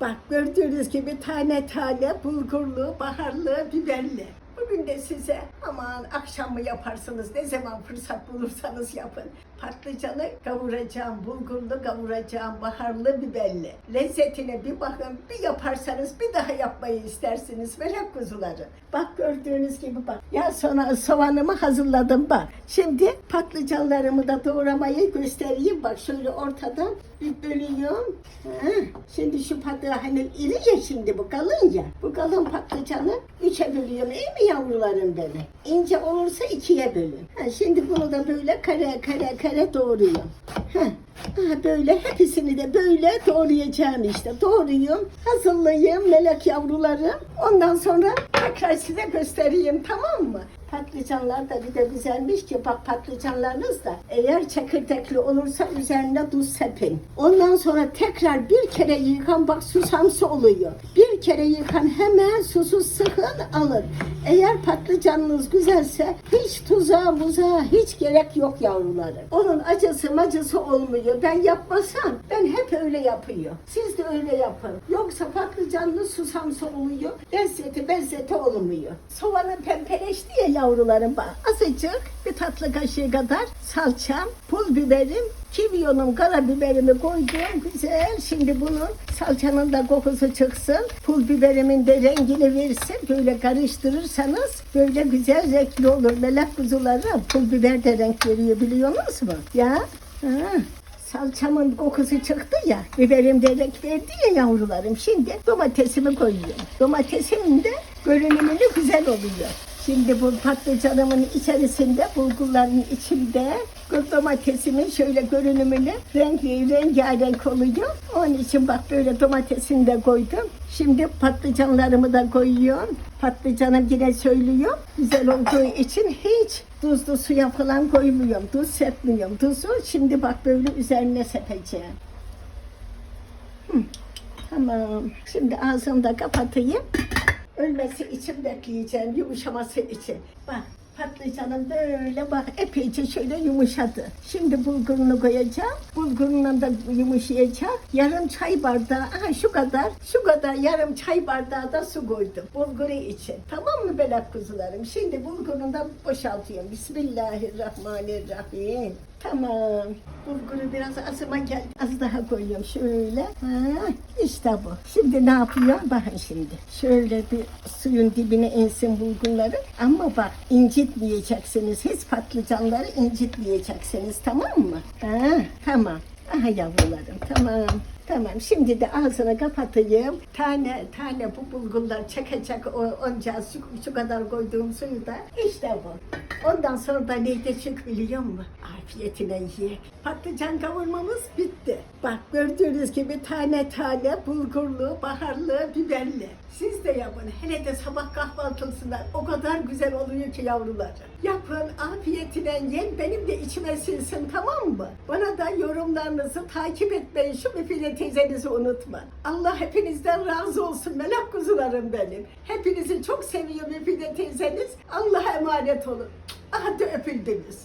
Bak gördüğünüz gibi tane tane bulgurlu, baharlı, biberli. Bugün de size aman akşam mı yaparsınız ne zaman fırsat bulursanız yapın. Patlıcanı kavuracağım, bulgurlu kavuracağım, baharlı biberli. Lezzetine bir bakın, bir yaparsanız bir daha yapmayı istersiniz melek kuzuları. Bak gördüğünüz gibi bak. Ya sonra soğanımı hazırladım bak. Şimdi patlıcanlarımı da doğramayı göstereyim. Bak şöyle ortadan bir bölüyorum. Şimdi şu patlıcan hani iri ya şimdi bu kalın ya. Bu kalın patlıcanı üçe bölüyorum. İyi mi yavrularım benim? İnce olursa ikiye bölün. Şimdi bunu da böyle kare kare kare doğruyorum. Ha, ha, böyle hepsini de böyle doğrayacağım işte. Doğruyum, hazırlayayım melek yavrularım. Ondan sonra tekrar size göstereyim tamam mı? Patlıcanlar da bir de güzelmiş ki bak patlıcanlarınız da eğer çekirdekli olursa üzerine tuz sepin. Ondan sonra tekrar bir kere yıkan bak susamsı oluyor. Bir kere yıkan hemen susuz sıkın alın. Eğer patlıcanınız güzelse hiç tuza muza hiç gerek yok yavruları. Onun acısı macısı olmuyor. Ben yapmasam ben hep öyle yapıyor. Siz de öyle yapın. Yoksa patlıcanlı susamsı oluyor. Lezzeti bezzeti olmuyor. Soğanı pembeleşti ya yavrularım. Azıcık bir tatlı kaşığı kadar salçam, pul biberim, kimyonum, karabiberimi koydum. Güzel. Şimdi bunun salçanın da kokusu çıksın. Pul biberimin de rengini versin. Böyle karıştırırsanız böyle güzel renkli olur. Melek kuzuları pul biber de renk veriyor biliyor musunuz mu? Ya. Ha. Salçamın kokusu çıktı ya, biberim de renk verdi ya yavrularım. Şimdi domatesimi koyuyorum. Domatesimin de görünümünü güzel oluyor. Şimdi bu patlıcanımın içerisinde, bulgurların içinde bu domatesimin şöyle görünümünü renkli, rengarenk oluyor. Onun için bak böyle domatesini de koydum. Şimdi patlıcanlarımı da koyuyorum. Patlıcanım yine söylüyor. Güzel olduğu için hiç tuzlu suya falan koymuyorum. Tuz sepmiyorum. Tuzu şimdi bak böyle üzerine sepeceğim. Hı, Tamam. Şimdi ağzını da kapatayım. Ölmesi için bekleyeceğim, yumuşaması için. Bak patlıcanım böyle bak epeyce şöyle yumuşadı. Şimdi bulgurunu koyacağım. Bulgurundan da yumuşayacak. Yarım çay bardağı, aha şu kadar, şu kadar yarım çay bardağı da su koydum. Bulguru için. Tamam mı belak kuzularım? Şimdi bulgurunu da boşaltıyorum. Bismillahirrahmanirrahim. Tamam. Bulguru biraz azıma gel. Az daha koyuyorum şöyle. Ha, işte bu. Şimdi ne yapıyorum? Bakın şimdi. Şöyle bir suyun dibine insin bulgurları. Ama bak incitmeyeceksiniz. Hiç patlıcanları incitmeyeceksiniz. Tamam mı? Ha, tamam. Aha yavrularım tamam. Tamam şimdi de ağzını kapatayım. Tane tane bu bulgurlar çekecek o onca su, şu kadar koyduğum suyu da işte bu. Ondan sonra da ne geçecek biliyor musun? Afiyetine ye. Patlıcan kavurmamız bitti. Bak gördüğünüz gibi tane tane bulgurlu, baharlı, biberli. Siz de yapın. Hele de sabah kahvaltısında o kadar güzel oluyor ki yavrular. Yapın, afiyetine yiyin. Benim de içime sinsin tamam mı? Bana da yorumlarınızı takip etmeyi, şu Müfide teyzenizi unutma. Allah hepinizden razı olsun melek kuzularım benim. Hepinizi çok seviyor Müfide teyzeniz. Allah'a emanet olun. Hadi öpüldünüz.